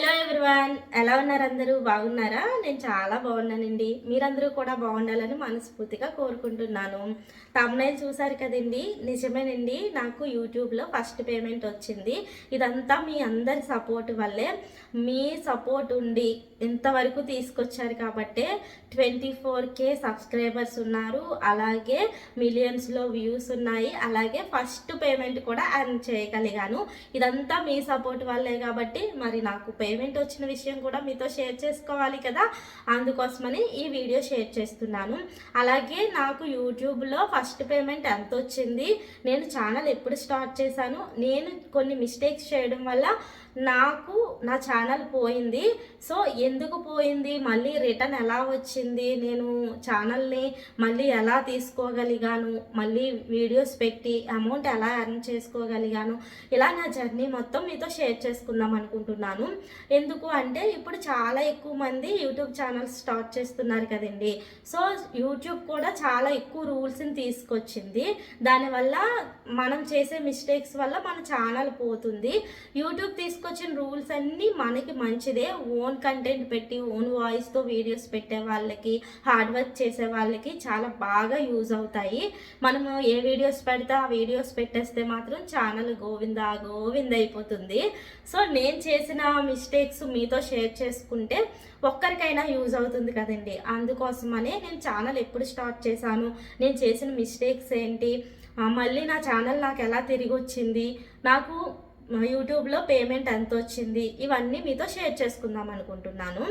Hello everyone ఎలా ఉన్నారు అందరూ? బాగున్నారా? నేను చాలా బాగున్నానండి. మీరందరూ కూడా బాగుండాలని మనస్ఫూర్తిగా కోరుకుంటున్నాను. తమ్నైల్ చూసారు కదండి? నిజమేనండి నాకు యూట్యూబ్లో ఫస్ట్ పేమెంట్ వచ్చింది. ఇదంతా మీ అందరి సపోర్ట్ వల్లే. మీ సపోర్ట్ ఉండి ఇంతవరకు తీసుకొచ్చారు కాబట్టే ట్వంటీ ఫోర్ కే సబ్స్క్రైబర్స్ ఉన్నారు. అలాగే మిలియన్స్లో వ్యూస్ ఉన్నాయి. అలాగే ఫస్ట్ పేమెంట్ కూడా అర్న్ చేయగలిగాను. ఇదంతా మీ సపోర్ట్ వల్లే కాబట్టి మరి నాకు పేమెంట్ వచ్చిన విషయం కూడా మీతో షేర్ చేసుకోవాలి కదా. అందుకోసమని ఈ వీడియో షేర్ చేస్తున్నాను. అలాగే నాకు యూట్యూబ్లో ఫస్ట్ పేమెంట్ ఎంత వచ్చింది నేను ఛానల్ ఎప్పుడు స్టార్ట్ చేశాను? నేను కొన్ని మిస్టేక్స్ చేయడం వల్ల నాకు నా ఛానల్ పోయింది. సో ఎందుకు పోయింది? మళ్ళీ రిటర్న్ ఎలా వచ్చింది? నేను ఛానల్ని మళ్ళీ ఎలా తీసుకోగలిగాను? మళ్ళీ వీడియోస్ పెట్టి అమౌంట్ ఎలా ఎర్న్ చేసుకోగలిగాను? ఇలా నా జర్నీ మొత్తం మీతో షేర్ చేసుకుందాం అనుకుంటున్నాను. ఎందుకు అంటే ఇప్పుడు చాలా ఎక్కువ మంది యూట్యూబ్ ఛానల్స్ స్టార్ట్ చేస్తున్నారు కదండి. సో యూట్యూబ్ కూడా చాలా ఎక్కువ రూల్స్ని తీసుకొచ్చింది. దానివల్ల మనం చేసే మిస్టేక్స్ వల్ల మన ఛానల్ పోతుంది. యూట్యూబ్ తీసుకు తీసుకొచ్చిన రూల్స్ అన్నీ మనకి మంచిదే. ఓన్ కంటెంట్ పెట్టి ఓన్ వాయిస్తో వీడియోస్ పెట్టే వాళ్ళకి హార్డ్ వర్క్ చేసే వాళ్ళకి చాలా బాగా యూజ్ అవుతాయి. మనము ఏ వీడియోస్ పెడితే ఆ వీడియోస్ పెట్టేస్తే మాత్రం ఛానల్ గోవింద గోవింద అయిపోతుంది. సో నేను చేసిన మిస్టేక్స్ మీతో షేర్ చేసుకుంటే ఒక్కరికైనా యూజ్ అవుతుంది కదండి. అందుకోసమనే నేను ఛానల్ ఎప్పుడు స్టార్ట్ చేశాను నేను చేసిన మిస్టేక్స్ ఏంటి మళ్ళీ నా ఛానల్ నాకు ఎలా తిరిగి వచ్చింది నాకు యూట్యూబ్లో పేమెంట్ ఎంత వచ్చింది ఇవన్నీ మీతో షేర్ చేసుకుందాం అనుకుంటున్నాను.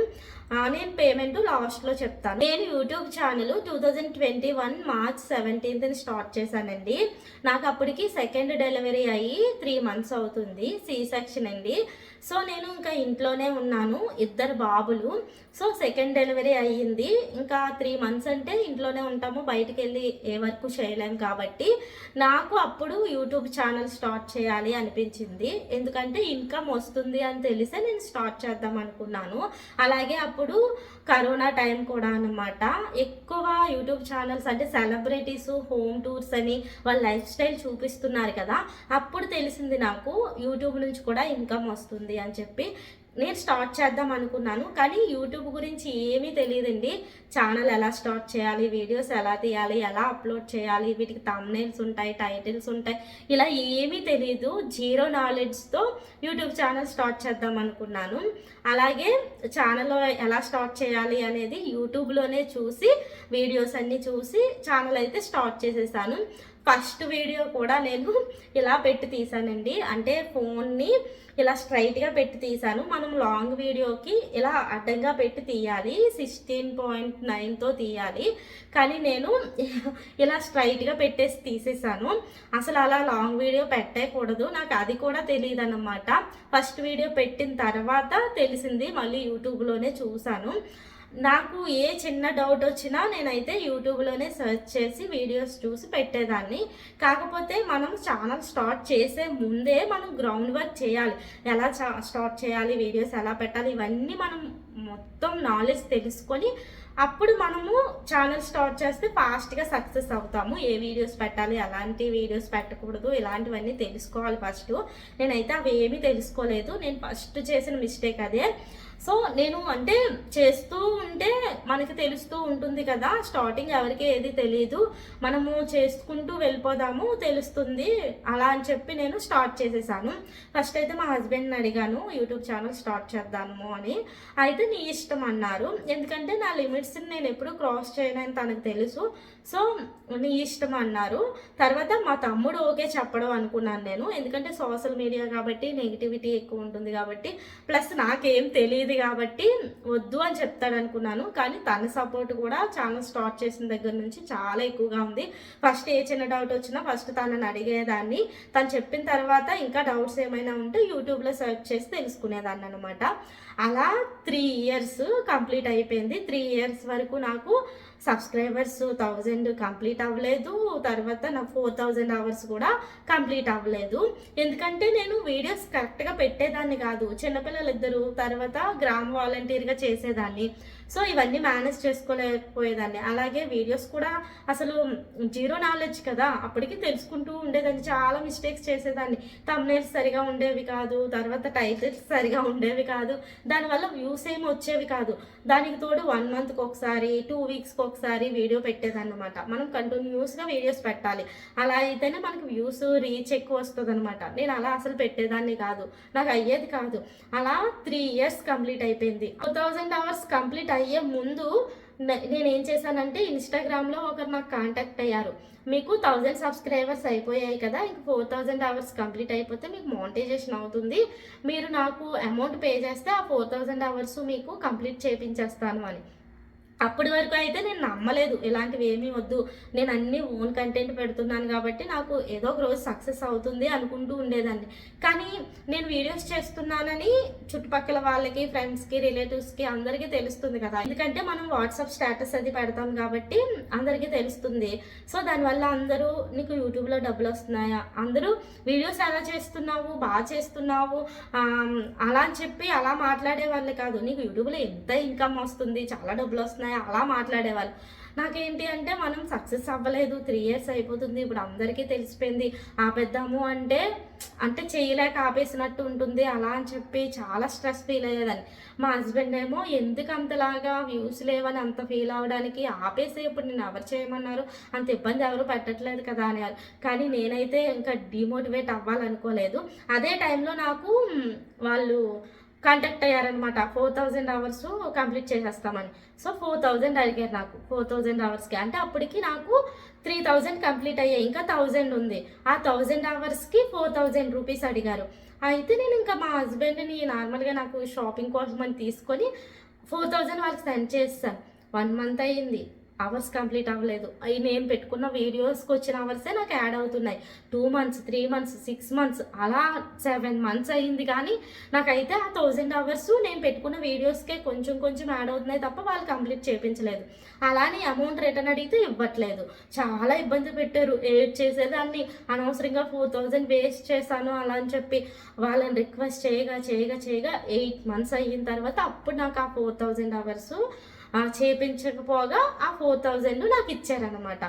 నేను పేమెంట్ లాస్ట్లో చెప్తాను. నేను YouTube channel two thousand twenty one March సెవెంటీన్త్ని start చేశానండి. నాకు అప్పటికి సెకండ్ డెలివరీ అయ్యి త్రీ మంత్స్ అవుతుంది. సి సెక్షన్ అండి. సో నేను ఇంకా ఇంట్లోనే ఉన్నాను ఇద్దరు బాబులు. సో సెకండ్ డెలివరీ అయ్యింది. ఇంకా త్రీ మంత్స్ అంటే ఇంట్లోనే ఉంటాము బయటికి వెళ్ళి ఏ వర్క్ చేయలేం కాబట్టి. నాకు అప్పుడు యూట్యూబ్ ఛానల్ స్టార్ట్ చేయాలి అనిపించింది. ఎందుకంటే ఇన్కమ్ వస్తుంది అని తెలిసే నేను స్టార్ట్ చేద్దాం అనుకున్నాను. అలాగే అప్పుడు కరోనా టైం కూడా అనమాట ఎక్కువ యూట్యూబ్ ఛానల్స్ అంటే సెలబ్రిటీస్ హోమ్ టూర్స్ అని వాళ్ళ లైఫ్ స్టైల్ చూపిస్తున్నారు కదా. అప్పుడు తెలిసింది నాకు యూట్యూబ్ నుంచి కూడా ఇన్కమ్ వస్తుంది అని చెప్పి నేను స్టార్ట్ చేద్దాం అనుకున్నాను. కానీ యూట్యూబ్ గురించి ఏమీ తెలియదండి. ఛానల్ ఎలా స్టార్ట్ చేయాలి వీడియోస్ ఎలా తీయాలి ఎలా అప్లోడ్ చేయాలి వీటికి తమ్నైల్స్ ఉంటాయి టైటిల్స్ ఉంటాయి. ఇలా ఏమీ తెలియదు జీరో నాలెడ్జ్తో యూట్యూబ్ ఛానల్ స్టార్ట్ చేద్దాం అనుకున్నాను. అలాగే ఛానల్ ఎలా స్టార్ట్ చేయాలి అనేది యూట్యూబ్లోనే చూసి వీడియోస్ అన్నీ చూసి ఛానల్ అయితే స్టార్ట్ చేసేసాను. ఫస్ట్ వీడియో కూడా నేను ఇలా పెట్టి తీసానండి. అంటే ఫోన్ని ఇలా స్ట్రైట్గా పెట్టి తీసాను. మనం లాంగ్ వీడియోకి ఇలా అడ్డంగా పెట్టి తీయాలి. సిక్స్టీన్ పాయింట్ నైన్తో తీయాలి. కానీ నేను ఇలా స్ట్రైట్గా పెట్టేసి తీసేసాను. అసలు అలా లాంగ్ వీడియో పెట్టకూడదు. నాకు అది కూడా తెలియదు అనమాట ఫస్ట్ వీడియో పెట్టిన తర్వాత తెలిసింది. మళ్ళీ యూట్యూబ్లోనే చూసాను. నాకు ఏ చిన్న డౌట్ వచ్చినా నేనైతే యూట్యూబ్లోనే సెర్చ్ చేసి వీడియోస్ చూసి పెట్టేదాన్ని. కాకపోతే మనం ఛానల్ స్టార్ట్ చేసే ముందే మనం గ్రౌండ్ వర్క్ చేయాలి. ఎలా చా- స్టార్ట్ చేయాలి వీడియోస్ ఎలా పెట్టాలి ఇవన్నీ మనం మొత్తం నాలెడ్జ్ తెలుసుకొని అప్పుడు మనము ఛానల్ స్టార్ట్ చేస్తే ఫాస్ట్గా సక్సెస్ అవుతాము. ఏ వీడియోస్ పెట్టాలి ఎలాంటి వీడియోస్ పెట్టకూడదు ఇలాంటివన్నీ తెలుసుకోవాలి ఫస్ట్ నేనైతే అవి ఏమీ తెలుసుకోలేదు. నేను ఫస్ట్ చేసిన మిస్టేక్ అదే. సో నేను అంటే చేస్తూ ఉంటే మనకి తెలుస్తూ ఉంటుంది కదా స్టార్టింగ్ ఎవరికి ఏది తెలియదు మనము చేసుకుంటూ వెళ్ళిపోదాము తెలుస్తుంది. అలా అని చెప్పి నేను స్టార్ట్ చేసేసాను. ఫస్ట్ అయితే మా హస్బెండ్ని అడిగాను యూట్యూబ్ ఛానల్ స్టార్ట్ చేద్దాము అని. అయితే నీ ఇష్టం అన్నారు. ఎందుకంటే నా లిమిట్స్ని నేను ఎప్పుడు క్రాస్ చేయనని తనకు తెలుసు. సో నీ ఇష్టం అన్నారు. తర్వాత మా తమ్ముడు ఓకే చెప్పడం అనుకున్నాను నేను. ఎందుకంటే సోషల్ మీడియా కాబట్టి నెగిటివిటీ ఎక్కువ ఉంటుంది కాబట్టి ప్లస్ నాకేం తెలియదు కాబట్టి వద్దు అని చెప్తాడు అనుకున్నాను కానీ తన సపోర్ట్ కూడా ఛానల్ స్టార్ట్ చేసిన దగ్గర నుంచి చాలా ఎక్కువగా ఉంది. ఫస్ట్ ఏ చిన్న డౌట్ వచ్చినా ఫస్ట్ తనని అడిగేదాన్ని. తను చెప్పిన తర్వాత ఇంకా డౌట్స్ ఏమైనా ఉంటే యూట్యూబ్లో సెర్చ్ చేసి తెలుసుకునేదాన్ని అనమాట అలా త్రీ ఇయర్స్ కంప్లీట్ అయిపోయింది. త్రీ ఇయర్స్ వరకు నాకు సబ్స్క్రైబర్స్ థౌజండ్ కంప్లీట్ అవ్వలేదు. తర్వాత నా ఫోర్ థౌజండ్ అవర్స్ కూడా కంప్లీట్ అవ్వలేదు. ఎందుకంటే నేను వీడియోస్ కరెక్ట్గా పెట్టేదాన్ని కాదు. చిన్నపిల్లలు ఇద్దరు తర్వాత గ్రామ వాలంటీర్గా చేసేదాన్ని. సో ఇవన్నీ మేనేజ్ చేసుకోలేకపోయేదాన్ని. అలాగే వీడియోస్ కూడా అసలు జీరో నాలెడ్జ్ కదా అప్పటికి తెలుసుకుంటూ ఉండేదాన్ని. చాలా మిస్టేక్స్ చేసేదాన్ని. తమ్నేల్స్ సరిగా ఉండేవి కాదు తర్వాత టైటిల్స్ సరిగా ఉండేవి కాదు. దానివల్ల వ్యూస్ ఏమి వచ్చేవి కాదు. దానికి తోడు వన్ మంత్కి ఒకసారి టూ వీక్స్కి ఒకసారి వీడియో పెట్టేదన్నమాట. మనం కంటిన్యూస్గా వీడియోస్ పెట్టాలి. అలా అయితేనే మనకి వ్యూస్ రీచ్ ఎక్కువ వస్తుంది అనమాట నేను అలా అసలు పెట్టేదాన్ని కాదు. నాకు అయ్యేది కాదు. అలా త్రీ ఇయర్స్ కంప్లీట్ అయిపోయింది. టూ థౌజండ్ అవర్స్ కంప్లీట్ అయ్యే ముందు నేను ఏం చేశానంటే ఇన్స్టాగ్రామ్లో ఒకరు నాకు కాంటాక్ట్ అయ్యారు. మీకు థౌజండ్ సబ్స్క్రైబర్స్ అయిపోయాయి కదా ఇంక ఫోర్ థౌజండ్ అవర్స్ కంప్లీట్ అయిపోతే మీకు మానిటైజేషన్ అవుతుంది. మీరు నాకు అమౌంట్ పే చేస్తే ఆ ఫోర్ థౌజండ్ అవర్స్ మీకు కంప్లీట్ చేపించేస్తాను అని. అప్పటి వరకు అయితే నేను నమ్మలేదు. ఇలాంటివి ఏమీ వద్దు. నేను అన్ని ఓన్ కంటెంట్ పెడుతున్నాను కాబట్టి నాకు ఏదో ఒక రోజు సక్సెస్ అవుతుంది అనుకుంటూ ఉండేదాన్ని. కానీ నేను వీడియోస్ చేస్తున్నానని చుట్టుపక్కల వాళ్ళకి ఫ్రెండ్స్కి రిలేటివ్స్కి అందరికీ తెలుస్తుంది కదా. ఎందుకంటే మనం వాట్సాప్ స్టేటస్ అది పెడతాం కాబట్టి అందరికీ తెలుస్తుంది. సో దానివల్ల అందరూ నీకు యూట్యూబ్లో డబ్బులు వస్తున్నాయా? అందరూ వీడియోస్ ఎలా చేస్తున్నావు? బాగా చేస్తున్నావు? అలా అని చెప్పి అలా మాట్లాడే వాళ్ళు కాదు. నీకు యూట్యూబ్లో ఎంత ఇన్కమ్ వస్తుంది? చాలా డబ్బులు వస్తున్నాయి. అలా మాట్లాడేవాళ్ళు. నాకేంటి అంటే మనం సక్సెస్ అవ్వలేదు త్రీ ఇయర్స్ అయిపోతుంది ఇప్పుడు అందరికీ తెలిసిపోయింది ఆపేద్దాము అంటే అంటే చేయలేక ఆపేసినట్టు ఉంటుంది అలా అని చెప్పి చాలా స్ట్రెస్ ఫీల్ అయ్యేదాన్ని. మా హస్బెండ్ ఏమో ఎందుకు అంతలాగా వ్యూస్ లేవని అంత ఫీల్ అవ్వడానికి ఆపేసే ఇప్పుడు నేను ఎవరు చేయమన్నారు అంత ఇబ్బంది ఎవరు పెట్టట్లేదు కదా అని కానీ నేనైతే ఇంకా డిమోటివేట్ అవ్వాలనుకోలేదు. అదే టైంలో నాకు వాళ్ళు కాంటాక్ట్ అయ్యారనమాట ఫోర్ థౌజండ్ అవర్స్ కంప్లీట్ చేసేస్తామని. సో ఫోర్ థౌజండ్ అడిగారు నాకు. ఫోర్ థౌజండ్ అవర్స్కి అంటే అప్పటికి నాకు త్రీ థౌజండ్ కంప్లీట్ అయ్యాయి. ఇంకా థౌజండ్ ఉంది. ఆ థౌజండ్ అవర్స్కి ఫోర్ థౌజండ్ రూపీస్ అడిగారు. అయితే నేను ఇంకా మా హస్బెండ్ని నార్మల్గా నాకు షాపింగ్ కోసం అని తీసుకొని ఫోర్ థౌజండ్ వరకు సెండ్ చేస్తాను. వన్ మంత్ అయ్యింది. అవర్స్ కంప్లీట్ అవ్వలేదు. అవి నేను పెట్టుకున్న వీడియోస్కి వచ్చిన అవర్సే నాకు యాడ్ అవుతున్నాయి. Two months three months six months అలా సెవెన్ మంత్స్ అయ్యింది కానీ నాకైతే ఆ థౌజండ్ అవర్స్ నేను పెట్టుకున్న వీడియోస్కే కొంచెం కొంచెం యాడ్ అవుతున్నాయి తప్ప వాళ్ళు కంప్లీట్ చేయించలేదు అలానే అమౌంట్ రిటర్న్ అడిగితే ఇవ్వట్లేదు. చాలా ఇబ్బంది పెట్టారు. ఏడ్ చేసేదాన్ని. అనవసరంగా ఫోర్ థౌజండ్ వేస్ట్ చేశాను అలా అని చెప్పి వాళ్ళని రిక్వెస్ట్ చేయగా చేయగా చేయగా ఎయిట్ మంత్స్ అయిన తర్వాత అప్పుడు నాకు ఆ ఫోర్ థౌజండ్ అవర్స్ చేపించకపోగా ఆ ఫోర్ థౌజండ్ నాకు ఇచ్చారనమాట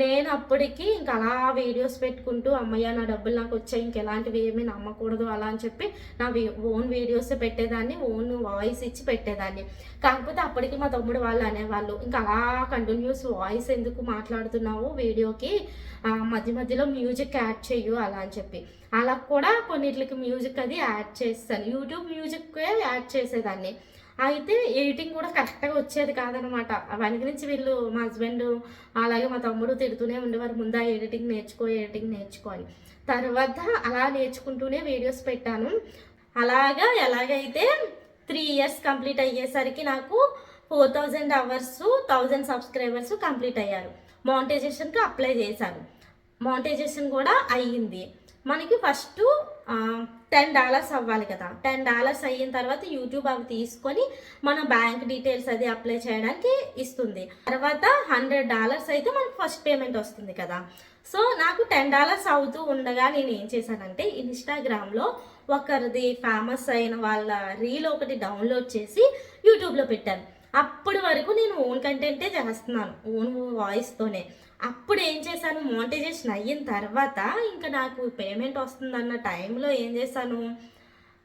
నేను అప్పటికి ఇంకా అలా వీడియోస్ పెట్టుకుంటూ అమ్మయ్య నా డబ్బులు నాకు వచ్చాయి ఇంకెలాంటివి ఏమీ నమ్మకూడదు అలా అని చెప్పి నా ఓన్ వీడియోస్ పెట్టేదాన్ని ఓన్ వాయిస్ ఇచ్చి పెట్టేదాన్ని. కాకపోతే అప్పటికి మా తమ్ముడు వాళ్ళు అనేవాళ్ళు ఇంకా అలా కంటిన్యూస్ వాయిస్ ఎందుకు మాట్లాడుతున్నావు వీడియోకి? మధ్య మధ్యలో మ్యూజిక్ యాడ్ చెయ్యు అలా అని చెప్పి. అలా కూడా కొన్నిట్లకి మ్యూజిక్ అది యాడ్ చేస్తాను యూట్యూబ్ మ్యూజిక్ యాడ్ చేసేదాన్ని. అయితే ఎడిటింగ్ కూడా కరెక్ట్గా వచ్చేది కాదనమాట. అవన్నీ గురించి వీళ్ళు మా హస్బెండ్ అలాగే మా తమ్ముడు తిడుతూనే ఉండేవారు. ముందు ఆ ఎడిటింగ్ నేర్చుకో ఎడిటింగ్ నేర్చుకో అని. తర్వాత అలా నేర్చుకుంటూనే వీడియోస్ పెట్టాను. అలాగా ఎలాగైతే త్రీ ఇయర్స్ కంప్లీట్ అయ్యేసరికి నాకు four thousand hours thousand subscribers complete అయ్యారు. మౌంటైజేషన్కి అప్లై చేశాను. మౌంటైజేషన్ కూడా అయ్యింది. మనకి ఫస్ట్ టెన్ డాలర్స్ అవ్వాలి కదా. టెన్ డాలర్స్ అయిన తర్వాత యూట్యూబ్ అవి తీసుకొని మన బ్యాంక్ డీటెయిల్స్ అది అప్లై చేయడానికి ఇస్తుంది. తర్వాత హండ్రెడ్ డాలర్స్ అయితే మనకు ఫస్ట్ పేమెంట్ వస్తుంది కదా. సో నాకు టెన్ డాలర్స్ అవుతూ ఉండగా నేను ఏం చేశానంటే ఇన్స్టాగ్రామ్లో ఒకరిది ఫేమస్ అయిన వాళ్ళ రీల్ ఒకటి డౌన్లోడ్ చేసి యూట్యూబ్లో పెట్టాను. అప్పటి వరకు నేను ఓన్ కంటెంటే చేస్తున్నాను ఓన్ వాయిస్తోనే అప్పుడు ఏం చేశాను మోనిటైజేషన్ అయిన తర్వాత ఇంకా నాకు పేమెంట్ వస్తుందన్న టైంలో ఏం చేశాను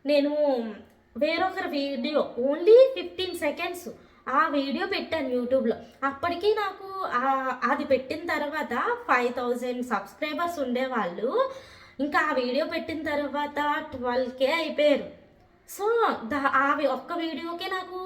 నేను వేరొకరి వీడియో ఓన్లీ ఫిఫ్టీన్ సెకండ్స్ ఆ వీడియో పెట్టాను యూట్యూబ్లో అప్పటికి నాకు అది పెట్టిన తర్వాత ఫైవ్ థౌజండ్ సబ్స్క్రైబర్స్ ఉండేవాళ్ళు. ఇంకా ఆ వీడియో పెట్టిన తర్వాత ట్వెల్వ్కే అయిపోయారు. సో దా ఆ ఒక్క వీడియోకే నాకు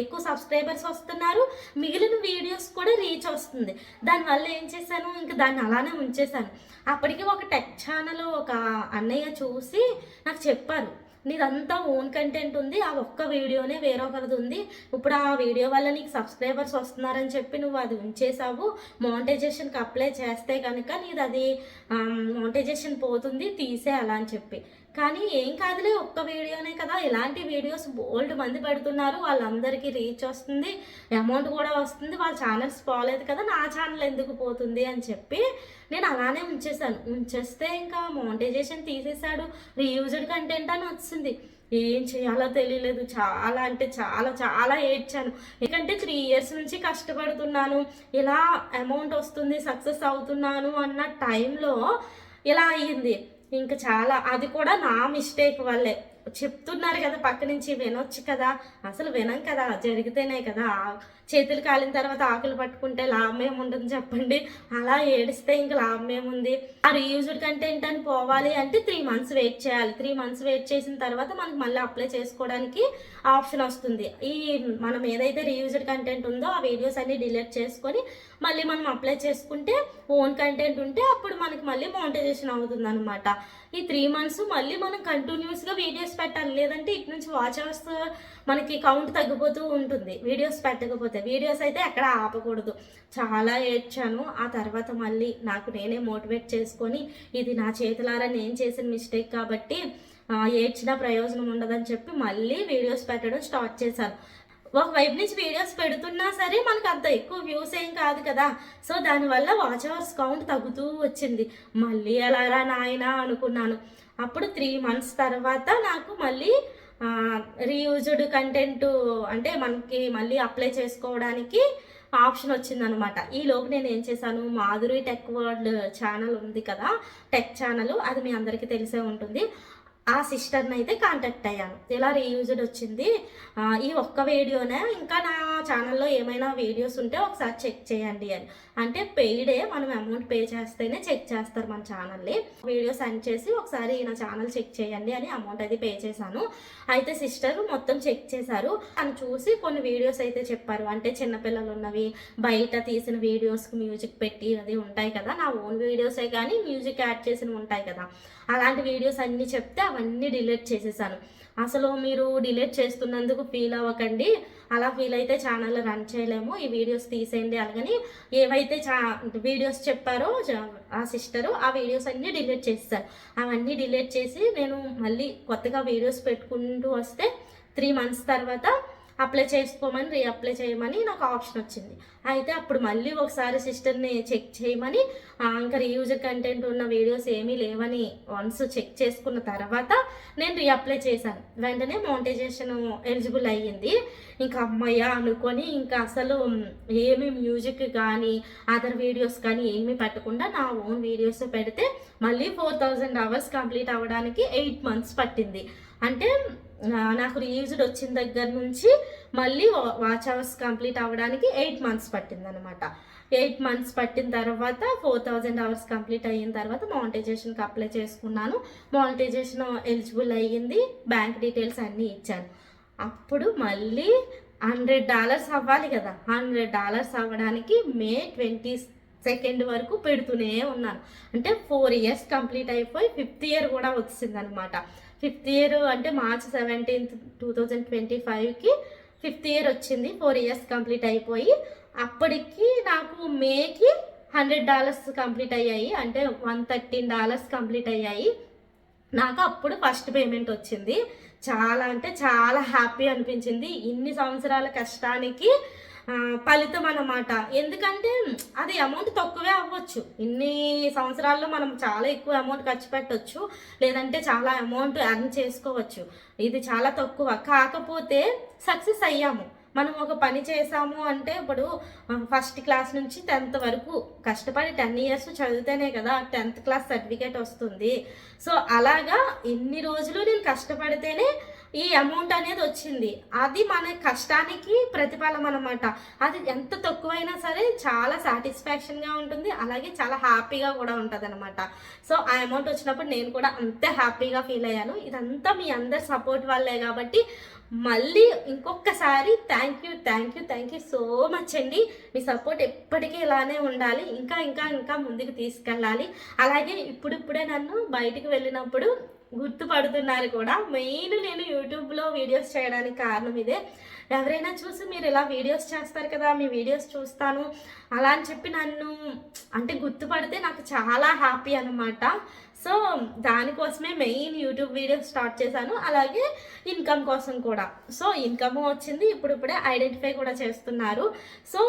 ఎక్కువ సబ్స్క్రైబర్స్ వస్తున్నారు. మిగిలిన వీడియోస్ కూడా రీచ్ వస్తుంది. దానివల్ల ఏం చేశాను ఇంకా దాన్ని అలానే ఉంచేశాను. అప్పటికి ఒక టెక్ ఛానల్ ఒక అన్నయ్య చూసి నాకు చెప్పారు నీదంతా ఓన్ కంటెంట్ ఉంది ఆ ఒక్క వీడియోనే వేరొకరిది ఉంది. ఇప్పుడు ఆ వీడియో వల్ల నీకు సబ్స్క్రైబర్స్ వస్తున్నారని చెప్పి నువ్వు అది ఉంచేసావు మోనిటైజేషన్కి అప్లై చేస్తే కనుక నీది అది మోనిటైజేషన్ పోతుంది తీసే అలా అని చెప్పి. కానీ ఏం కాదులే ఒక్క వీడియోనే కదా. ఇలాంటి వీడియోస్ బోల్డ్ మంది పెడుతున్నారు. వాళ్ళందరికీ రీచ్ వస్తుంది అమౌంట్ కూడా వస్తుంది. వాళ్ళ ఛానల్స్ పోలేదు కదా నా ఛానల్ ఎందుకు పోతుంది అని చెప్పి నేను అలానే ఉంచేసాను ఉంచేస్తే ఇంకా మోనిటైజేషన్ తీసేశాడు. రీయూజ్డ్ కంటెంట్ అని వచ్చింది. ఏం చేయాలో తెలియలేదు. చాలా అంటే చాలా చాలా ఏడ్చాను. ఎందుకంటే త్రీ ఇయర్స్ నుంచి కష్టపడుతున్నాను. ఇలా అమౌంట్ వస్తుంది సక్సెస్ అవుతున్నాను అన్న టైంలో ఇలా అయ్యింది. ఇంకా చాలా అది కూడా నా మిస్టేక్ వల్లే. చెప్తున్నారు కదా పక్క నుంచి వినొచ్చు కదా అసలు వినం కదా జరిగితేనే కదా చేతులు కాలిన తర్వాత ఆకులు పట్టుకుంటే లాభం ఏముంటుంది చెప్పండి. అలా ఏడిస్తే ఇంక లాభం ఏముంది ఆ రీయూజ్డ్ కంటెంట్ అని పోవాలి అంటే త్రీ మంత్స్ వెయిట్ చేయాలి. త్రీ మంత్స్ వెయిట్ చేసిన తర్వాత మనకి మళ్ళీ అప్లై చేసుకోవడానికి ఆప్షన్ వస్తుంది. ఈ మనం ఏదైతే రీయూజ్డ్ కంటెంట్ ఉందో ఆ వీడియోస్ అన్ని డిలీట్ చేసుకొని మళ్ళీ మనం అప్లై చేసుకుంటే ఓన్ కంటెంట్ ఉంటే అప్పుడు మనకి మళ్ళీ మోనిటైజేషన్ అవుతుంది అనమాట ఈ త్రీ మంత్స్ మళ్ళీ మనం కంటిన్యూస్గా వీడియోస్ పెట్టాలి. లేదంటే ఇటు నుంచి వాచ్ అవర్స్ మనకి కౌంట్ తగ్గిపోతూ ఉంటుంది. వీడియోస్ పెట్టకపోతే వీడియోస్ అయితే ఎక్కడ ఆపకూడదు. చాలా ఏడ్చాను. ఆ తర్వాత మళ్ళీ నాకు నేనే మోటివేట్ చేసుకొని ఇది నా చేతులారా నేను చేసిన మిస్టేక్ కాబట్టి ఏడ్చిన ఏడ్చినా ప్రయోజనం ఉండదని చెప్పి మళ్ళీ వీడియోస్ పెట్టడం స్టార్ట్ చేశాను. ఒకవైపు నుంచి వీడియోస్ పెడుతున్నా సరే మనకు అంత ఎక్కువ వ్యూస్ ఏం కాదు కదా. సో దానివల్ల వాచ్ అవర్స్ కౌంట్ తగ్గుతూ వచ్చింది. మళ్ళీ ఎలారా నాయనా అనుకున్నాను. అప్పుడు త్రీ మంత్స్ తర్వాత నాకు మళ్ళీ రీయూజ్డ్ కంటెంట్ అంటే మనకి మళ్ళీ అప్లై చేసుకోవడానికి ఆప్షన్ వచ్చిందనమాట. ఈలోపు నేను ఏం చేశాను? మాధురి టెక్ వరల్డ్ ఛానల్ ఉంది కదా టెక్ ఛానల్ అది మీ అందరికీ తెలిసే ఉంటుంది. ఆ సిస్టర్ని అయితే కాంటాక్ట్ అయ్యాను. ఇలా రీయూజ్డ్ వచ్చింది? ఈ ఒక్క వీడియోనే ఇంకా నా ఛానల్లో ఏమైనా వీడియోస్ ఉంటే ఒకసారి చెక్ చేయండి అని. అంటే పెయిడే మనం అమౌంట్ పే చేస్తేనే చెక్ చేస్తారు మన ఛానల్ని వీడియో సెండ్ చేసి ఒకసారి నా ఛానల్ చెక్ చేయండి అని అమౌంట్ అది పే చేశాను. అయితే సిస్టర్ మొత్తం చెక్ చేశారు. అని చూసి కొన్ని వీడియోస్ అయితే చెప్పారు. అంటే చిన్నపిల్లలు ఉన్నవి బయట తీసిన వీడియోస్కి మ్యూజిక్ పెట్టి అది ఉంటాయి కదా నా ఓన్ వీడియోసే కానీ మ్యూజిక్ యాడ్ చేసినవి ఉంటాయి కదా. అలాంటి వీడియోస్ అన్నీ చెప్తే అవన్నీ డిలీట్ చేసేసాను. అసలు మీరు డిలీట్ చేస్తున్నందుకు ఫీల్ అవ్వకండి. అలా ఫీల్ అయితే ఛానల్ రన్ చేయలేము. ఈ వీడియోస్ తీసేయండి అలాగని ఏవైతే చా వీడియోస్ చెప్పారో ఆ సిస్టరు ఆ వీడియోస్ అన్నీ డిలీట్ చేస్తారు అవన్నీ డిలీట్ చేసి నేను మళ్ళీ కొత్తగా వీడియోస్ పెట్టుకుంటూ వస్తే త్రీ మంత్స్ తర్వాత అప్లై చేసుకోమని రీఅప్లై చేయమని నాకు ఆప్షన్ వచ్చింది. అయితే అప్పుడు మళ్ళీ ఒకసారి సిస్టర్ని చెక్ చేయమని ఇంకా రీయూజర్ కంటెంట్ ఉన్న వీడియోస్ ఏమీ లేవని వన్స్ చెక్ చేసుకున్న తర్వాత నేను రీఅప్లై చేశాను. వెంటనే మోనిటైజేషన్ ఎలిజిబుల్ అయ్యింది. ఇంకా అమ్మయ్య అనుకొని ఇంకా అసలు ఏమి మ్యూజిక్ కానీ అదర్ వీడియోస్ కానీ ఏమీ పెట్టకుండా నా ఓన్ వీడియోస్ పెడితే మళ్ళీ ఫోర్ థౌజండ్ అవర్స్ కంప్లీట్ అవ్వడానికి ఎయిట్ మంత్స్ పట్టింది. అంటే నాకు రీయూజ్డ్ వచ్చిన దగ్గర నుంచి మళ్ళీ వాచ్ అవర్స్ కంప్లీట్ అవ్వడానికి ఎయిట్ మంత్స్ పట్టింది అనమాట ఎయిట్ మంత్స్ పట్టిన తర్వాత ఫోర్ థౌజండ్ అవర్స్ కంప్లీట్ అయిన తర్వాత మానిటైజేషన్కి అప్లై చేసుకున్నాను. మానిటైజేషన్ ఎలిజిబుల్ అయ్యింది బ్యాంక్ డీటెయిల్స్ అన్నీ ఇచ్చాను అప్పుడు మళ్ళీ హండ్రెడ్ డాలర్స్ అవ్వాలి కదా. హండ్రెడ్ డాలర్స్ అవ్వడానికి మే ట్వంటీ సెకండ్ వరకు పెడుతూనే ఉన్నాను. అంటే ఫోర్ ఇయర్స్ కంప్లీట్ అయిపోయి ఫిఫ్త్ ఇయర్ కూడా వచ్చిందనమాట ఫిఫ్త్ ఇయర్ అంటే March seventeenth two thousand twenty ఫైవ్కి ఫిఫ్త్ ఇయర్ వచ్చింది. ఫోర్ ఇయర్స్ కంప్లీట్ అయిపోయి అప్పటికి నాకు మేకి హండ్రెడ్ డాలర్స్ కంప్లీట్ అయ్యాయి. అంటే వన్ థర్టీన్ డాలర్స్ కంప్లీట్ అయ్యాయి. నాకు అప్పుడు ఫస్ట్ పేమెంట్ వచ్చింది. చాలా అంటే చాలా హ్యాపీ అనిపించింది. ఇన్ని సంవత్సరాల కష్టానికి ఫలితం అన్నమాట. ఎందుకంటే అది అమౌంట్ తక్కువే అవ్వచ్చు. ఇన్ని సంవత్సరాల్లో మనం చాలా ఎక్కువ అమౌంట్ ఖర్చు పెట్టవచ్చు లేదంటే చాలా అమౌంట్ ఎర్న్ చేసుకోవచ్చు. ఇది చాలా తక్కువ. కాకపోతే సక్సెస్ అయ్యాము. మనం ఒక పని చేసాము అంటే ఇప్పుడు ఫస్ట్ క్లాస్ నుంచి టెన్త్ వరకు కష్టపడి టెన్ ఇయర్స్ చదివితేనే కదా టెన్త్ క్లాస్ సర్టిఫికేట్ వస్తుంది. సో అలాగా ఇన్ని రోజులు నేను కష్టపడితేనే ఈ అమౌంట్ అనేది వచ్చింది. అది మన కష్టానికి ప్రతిఫలం అనమాట అది ఎంత తక్కువైనా సరే చాలా సాటిస్ఫాక్షన్గా ఉంటుంది. అలాగే చాలా హ్యాపీగా కూడా ఉంటుంది అనమాట సో ఆ అమౌంట్ వచ్చినప్పుడు నేను కూడా అంతే హ్యాపీగా ఫీల్ అయ్యాను. ఇదంతా మీ అందరి సపోర్ట్ వల్లే కాబట్టి మళ్ళీ ఇంకొకసారి thank you thank you thank you so much అండి. మీ సపోర్ట్ ఎప్పటికీ ఇలానే ఉండాలి. ఇంకా ఇంకా ఇంకా ముందుకు తీసుకెళ్ళాలి. అలాగే ఇప్పుడిప్పుడే నన్ను బయటికి వెళ్ళినప్పుడు గుర్తుపడుతున్నారు కూడా. మెయిన్ నేను యూట్యూబ్లో వీడియోస్ చేయడానికి కారణం ఇదే. ఎవరైనా చూసి మీరు ఇలా వీడియోస్ చేస్తారు కదా మీ వీడియోస్ చూస్తాను అలా అని చెప్పి నన్ను అంటే గుర్తుపడితే నాకు చాలా హ్యాపీ అనమాట సో దానికోసమే మెయిన్ యూట్యూబ్ వీడియో స్టార్ట్ చేశాను. అలాగే ఇన్కమ్ కోసం కూడా. సో ఇన్కమ్ వచ్చింది ఇప్పుడు ఇప్పుడే ఐడెంటిఫై కూడా చేస్తున్నారు. సో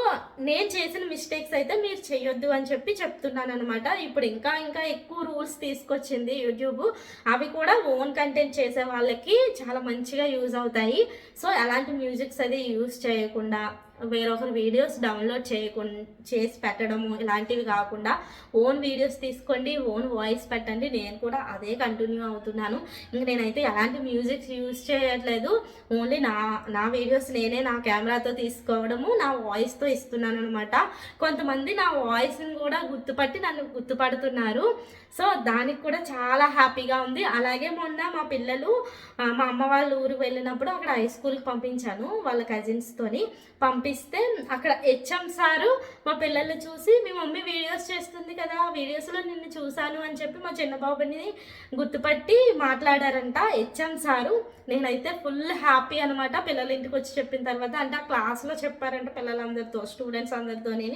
నేను చేసిన మిస్టేక్స్ అయితే మీరు చేయొద్దు అని చెప్పి చెప్తున్నాను అనమాట ఇప్పుడు ఇంకా ఇంకా ఎక్కువ రూల్స్ తీసుకొచ్చింది యూట్యూబ్. అవి కూడా ఓన్ కంటెంట్ చేసే వాళ్ళకి చాలా మంచిగా యూజ్ అవుతాయి. సో ఎలాంటి మ్యూజిక్స్ అది యూజ్ చేయకుండా వేరొకరి వీడియోస్ డౌన్లోడ్ చేయకుండా చేసి పెట్టడము ఇలాంటివి కాకుండా ఓన్ వీడియోస్ తీసుకోండి ఓన్ వాయిస్ పెట్టండి. నేను కూడా అదే కంటిన్యూ అవుతున్నాను. ఇంక నేనైతే ఎలాంటి మ్యూజిక్ యూజ్ చేయట్లేదు. ఓన్లీ నా నా వీడియోస్ నేనే నా కెమెరాతో తీసుకోవడము నా వాయిస్తో ఇస్తున్నాను అనమాట కొంతమంది నా వాయిస్ని కూడా గుర్తుపట్టి నన్ను గుర్తుపడుతున్నారు. సో దానికి కూడా చాలా హ్యాపీగా ఉంది. అలాగే మొన్న మా పిల్లలు మా అమ్మ వాళ్ళ ఊరు వెళ్ళినప్పుడు అక్కడ హై స్కూల్కి పంపించాను వాళ్ళ కజిన్స్తోని. పంపిస్తే అక్కడ హెచ్ఎం సారు మా పిల్లల్ని చూసి మీ మమ్మీ వీడియోస్ చేస్తుంది కదా వీడియోస్లో నిన్ను చూశాను అని చెప్పి మా చిన్న బాబుని గుర్తుపట్టి మాట్లాడారంట హెచ్ఎం సారు. నేనైతే ఫుల్ హ్యాపీ అనమాట పిల్లలు ఇంటికి వచ్చి చెప్పిన తర్వాత. అంటే ఆ క్లాస్లో చెప్పారంట పిల్లలందరితో స్టూడెంట్స్ అందరితోని.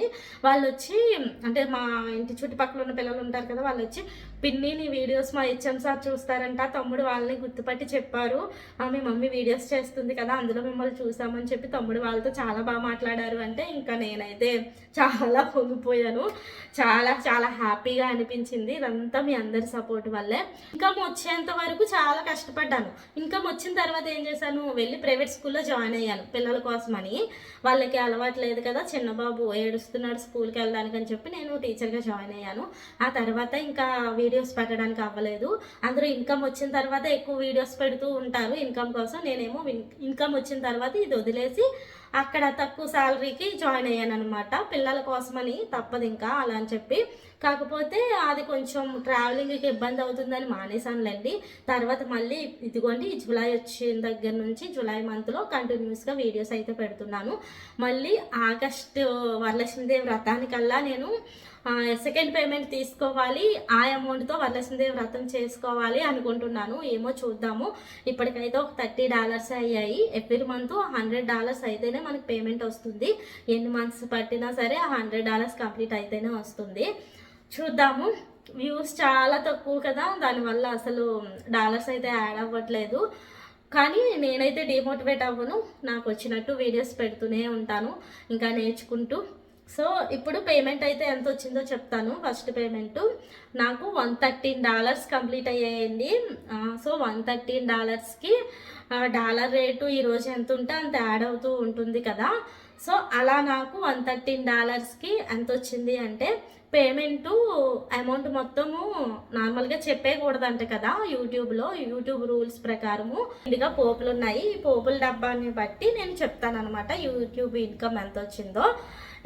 వాళ్ళు వచ్చి అంటే మా ఇంటి చుట్టుపక్కల ఉన్న పిల్లలు ఉంటారు కదా వాళ్ళు వచ్చి పిన్ని నీ వీడియోస్ మా హెచ్ఎం సార్ చూస్తారంట తమ్ముడు వాళ్ళని గుర్తుపట్టి చెప్పారు. మీ మమ్మీ వీడియోస్ చేస్తుంది కదా అందులో మిమ్మల్ని చూసామని చెప్పి తమ్ముడు వాళ్ళతో చాలా బాగా మాట్లాడారు అంటే ఇంకా నేనైతే చాలా పొంగిపోయాను. చాలా చాలా హ్యాపీగా అనిపించింది. ఇదంతా మీ అందరి సపోర్ట్ వల్లే. ఇన్కమ్ వచ్చేంత వరకు చాలా కష్టపడ్డాను. ఇన్కమ్ వచ్చిన తర్వాత ఏం చేశాను? వెళ్ళి ప్రైవేట్ స్కూల్లో జాయిన్ అయ్యాను. పిల్లల కోసమని. వాళ్ళకి అలవాటు లేదు కదా. చిన్నబాబు ఏడుస్తున్నాడు స్కూల్కి వెళ్ళడానికి అని చెప్పి నేను టీచర్గా జాయిన్ అయ్యాను. ఆ తర్వాత ఇంకా వీడియోస్ పెట్టడానికి అవ్వలేదు. అందరూ ఇన్కమ్ వచ్చిన తర్వాత ఎక్కువ వీడియోస్ పెడుతూ ఉంటారు. ఇన్కమ్ కోసం నేనేమో ఇన్కమ్ వచ్చిన తర్వాత ఇది వదిలేసి అక్కడ తక్కువ శాలరీకి జాయిన్ అయ్యాను అనమాట పిల్లల కోసమని తప్పదు ఇంకా అలా అని చెప్పి కాకపోతే అది కొంచెం ట్రావెలింగ్కి ఇబ్బంది అవుతుందని మానేశానులేండి. తర్వాత మళ్ళీ ఇదిగోండి జూలై వచ్చిన దగ్గర నుంచి జూలై మంత్లో కంటిన్యూస్గా వీడియోస్ అయితే పెడుతున్నాను. మళ్ళీ ఆగస్టు వరలక్ష్మీదేవి వ్రతానికల్లా నేను సెకండ్ పేమెంట్ తీసుకోవాలి. ఆ అమౌంట్తో వరలక్ష్మీదేవి వ్రతం చేసుకోవాలి అనుకుంటున్నాను. ఏమో చూద్దాము. ఇప్పటికైతే ఒక థర్టీ డాలర్స్ అయ్యాయి. ఎవ్రీ మంత్ హండ్రెడ్ డాలర్స్ అయితేనే మనకి పేమెంట్ వస్తుంది. ఎన్ని మంత్స్ పట్టినా సరే ఆ హండ్రెడ్ డాలర్స్ కంప్లీట్ అయితేనే వస్తుంది. చూద్దాము. వ్యూస్ చాలా తక్కువ కదా దానివల్ల అసలు డాలర్స్ అయితే యాడ్ అవ్వట్లేదు. కానీ నేనైతే డిమోటివేట్ అవ్వను. నాకు వచ్చినట్టు వీడియోస్ పెడుతూనే ఉంటాను ఇంకా నేర్చుకుంటూ. సో ఇప్పుడు పేమెంట్ అయితే ఎంత వచ్చిందో చెప్తాను. ఫస్ట్ పేమెంట్ నాకు వన్ థర్టీన్ డాలర్స్ కంప్లీట్ అయ్యాయండి. సో వన్ థర్టీన్ డాలర్స్కి డాలర్ రేటు ఈరోజు ఎంత ఉంటే అంత యాడ్ అవుతూ ఉంటుంది కదా. సో అలా నాకు వన్ థర్టీన్ డాలర్స్కి ఎంత వచ్చింది అంటే పేమెంటు అమౌంట్ మొత్తము నార్మల్గా చెప్పేయకూడదంట కదా యూట్యూబ్లో. యూట్యూబ్ రూల్స్ ప్రకారము ఇదిగా పోపులు ఉన్నాయి ఈ పోపుల డబ్బాని బట్టి నేను చెప్తాను అనమాట యూట్యూబ్ ఇన్కమ్ ఎంత వచ్చిందో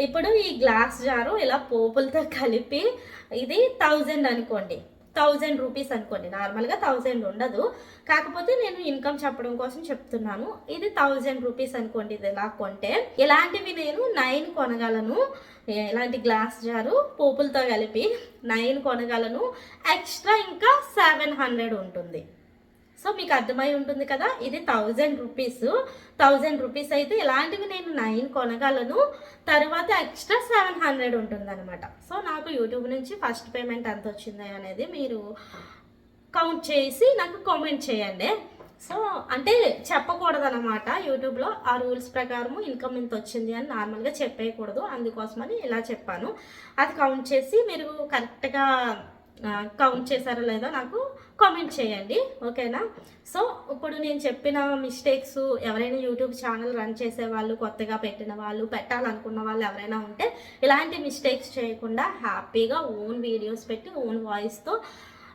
ఇప్పుడు ఈ గ్లాస్ జారు ఇలా పోపులతో కలిపి ఇది థౌజండ్ అనుకోండి. థౌజండ్ రూపీస్ అనుకోండి. నార్మల్గా థౌజండ్ ఉండదు. కాకపోతే నేను ఇన్కమ్ చెప్పడం కోసం చెప్తున్నాను. ఇది థౌజండ్ రూపీస్ అనుకోండి. ఇది ఎలా కొంటే ఇలాంటివి నేను నైన్ కొనగలను. ఇలాంటి గ్లాస్ జారు? పోపులతో కలిపి నైన్ కొనగలను. ఎక్స్ట్రా ఇంకా సెవెన్ హండ్రెడ్ ఉంటుంది. సో మీకు అర్థమై ఉంటుంది కదా ఇది థౌజండ్ రూపీస్ థౌజండ్ రూపీస్ అయితే ఇలాంటివి నేను నైన్ కొనగలను. తర్వాత ఎక్స్ట్రా సెవెన్ హండ్రెడ్ ఉంటుంది అనమాట సో నాకు యూట్యూబ్ నుంచి ఫస్ట్ పేమెంట్ ఎంత వచ్చింది అనేది మీరు కౌంట్ చేసి నాకు కామెంట్ చేయండి. సో అంటే చెప్పకూడదన్నమాట యూట్యూబ్లో ఆ రూల్స్ ప్రకారము ఇన్కమ్ ఇంత వచ్చింది అని నార్మల్గా చెప్పేయకూడదు అందుకోసమని ఇలా చెప్పాను. అది కౌంట్ చేసి మీరు కరెక్ట్గా కౌంట్ చేశారో లేదో నాకు కామెంట్ చేయండి ఓకేనా? సో ఇప్పుడు నేను చెప్పిన మిస్టేక్స్ ఎవరైనా యూట్యూబ్ ఛానల్ రన్ చేసే వాళ్ళు కొత్తగా పెట్టిన వాళ్ళు పెట్టాలనుకున్న వాళ్ళు ఎవరైనా ఉంటే ఇలాంటి మిస్టేక్స్ చేయకుండా హ్యాపీగా ఓన్ వీడియోస్ పెట్టి ఓన్ వాయిస్తో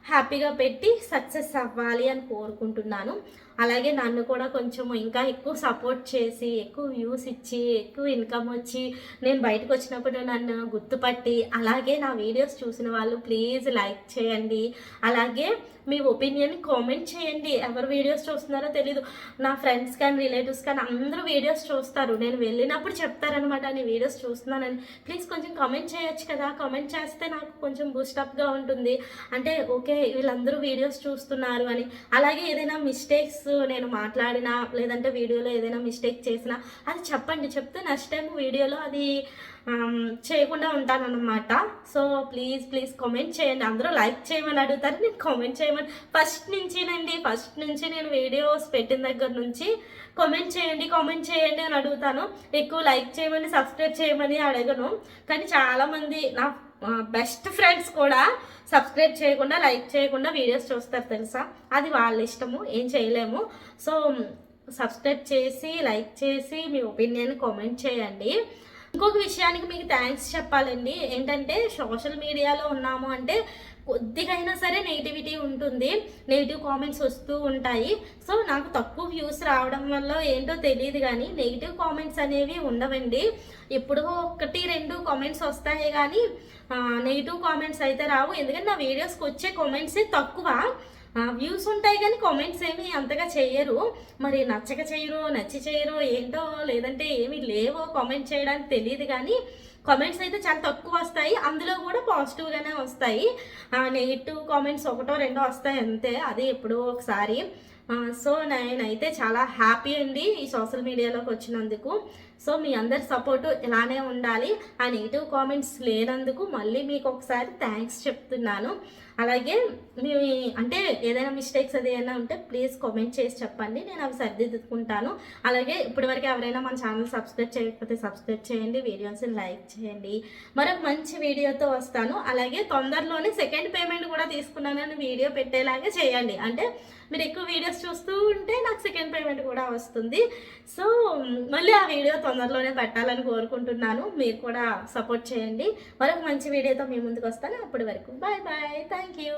హ్యాపీగా పెట్టి సక్సెస్ అవ్వాలి అని కోరుకుంటున్నాను. అలాగే నన్ను కూడా కొంచెం ఇంకా ఎక్కువ సపోర్ట్ చేసి ఎక్కువ వ్యూస్ ఇచ్చి ఎక్కువ ఇన్కమ్ వచ్చి నేను బయటకు వచ్చినప్పుడు నన్ను గుర్తుపట్టి అలాగే నా వీడియోస్ చూసిన వాళ్ళు ప్లీజ్ లైక్ చేయండి. అలాగే మీ ఒపీనియన్ కామెంట్ చేయండి. ఎవరు వీడియోస్ చూస్తున్నారో తెలీదు. నా ఫ్రెండ్స్ కానీ రిలేటివ్స్ కానీ అందరూ వీడియోస్ చూస్తారు. నేను వెళ్ళినప్పుడు చెప్తారనమాట నీ వీడియోస్ చూస్తున్నానని. ప్లీజ్ కొంచెం కామెంట్ చేయొచ్చు కదా. కామెంట్ చేస్తే నాకు కొంచెం బూస్టప్గా ఉంటుంది. అంటే ఓకే వీళ్ళందరూ వీడియోస్ చూస్తున్నారు అని. అలాగే ఏదైనా మిస్టేక్స్ నేను మాట్లాడినా లేదంటే వీడియోలో ఏదైనా మిస్టేక్ చేసినా అది చెప్పండి. చెప్తే నెక్స్ట్ టైం వీడియోలో అది చేయకుండా ఉంటానన్నమాట. సో ప్లీజ్ ప్లీజ్ కామెంట్ చేయండి. అందరూ లైక్ చేయమని అడుగుతారు నేను కామెంట్ చేయమని. ఫస్ట్ నుంచినండి ఫస్ట్ నుంచి నేను వీడియోస్ పెట్టిన దగ్గర నుంచి కామెంట్ చేయండి కామెంట్ చేయండి అని అడుగుతాను. ఎక్కువ లైక్ చేయమని సబ్స్క్రైబ్ చేయమని అడగను. కానీ చాలామంది నా బెస్ట్ ఫ్రెండ్స్ కూడా సబ్స్క్రైబ్ చేయకుండా లైక్ చేయకుండా వీడియోస్ చూస్తారు తెలుసా? అది వాళ్ళ ఇష్టము ఏం చేయలేము. సో సబ్స్క్రైబ్ చేసి లైక్ చేసి మీ ఒపీనియన్ కామెంట్ చేయండి. ఇంకొక విషయానికి మీకు థ్యాంక్స్ చెప్పాలండి. ఏంటంటే సోషల్ మీడియాలో ఉన్నాము అంటే కొద్దిగైనా సరే నెగిటివిటీ ఉంటుంది. నెగిటివ్ కామెంట్స్ వస్తూ ఉంటాయి. సో నాకు తక్కువ వ్యూస్ రావడం వల్ల ఏంటో తెలియదు కానీ నెగిటివ్ కామెంట్స్ అనేవి ఉండవండి. ఎప్పుడు ఒకటి రెండు కామెంట్స్ వస్తాయి కానీ నెగిటివ్ కామెంట్స్ అయితే రావు. ఎందుకంటే నా వీడియోస్కి వచ్చే కామెంట్స్ తక్కువ. వ్యూస్ ఉంటాయి కానీ కామెంట్స్ ఏమి అంతగా చేయరు. మరి నచ్చక చేయరు నచ్చి చేయరు ఏంటో లేదంటే ఏమి లేవో కామెంట్ చేయడానికి తెలియదు కానీ కామెంట్స్ అయితే చాలా తక్కువ వస్తాయి. అందులో కూడా పాజిటివ్గానే వస్తాయి. నెగిటివ్ కామెంట్స్ ఒకటో రెండో వస్తాయి అంతే. అది ఎప్పుడో ఒకసారి. సో నేనైతే చాలా హ్యాపీ అండి ఈ సోషల్ మీడియాలోకి వచ్చినందుకు. సో మీ అందరి సపోర్టు ఇలానే ఉండాలి. ఆ నెగిటివ్ కామెంట్స్ లేనందుకు మళ్ళీ మీకు ఒకసారి థ్యాంక్స్ చెప్తున్నాను. అలాగే మీ అంటే ఏదైనా మిస్టేక్స్ అది ఏమైనా ఉంటే ప్లీజ్ కామెంట్ చేసి చెప్పండి. నేను అవి సర్దిద్దుకుంటాను. అలాగే ఇప్పటివరకు ఎవరైనా మన ఛానల్ సబ్స్క్రైబ్ చేయకపోతే సబ్స్క్రైబ్ చేయండి. వీడియోస్ని లైక్ చేయండి. మరొక మంచి వీడియోతో వస్తాను. అలాగే తొందరలోనే సెకండ్ పేమెంట్ కూడా తీసుకున్నానని వీడియో పెట్టేలాగా చేయండి. అంటే మీరు ఎక్కువ వీడియోస్ చూస్తూ ఉంటే నాకు సెకండ్ పేమెంట్ కూడా వస్తుంది. సో మళ్ళీ ఆ వీడియో తొందరలోనే పెట్టాలని కోరుకుంటున్నాను. మీరు కూడా సపోర్ట్ చేయండి. మరొక మంచి వీడియోతో మీ ముందుకు వస్తాను. అప్పటి వరకు బాయ్ బాయ్ థ్యాంక్ యూ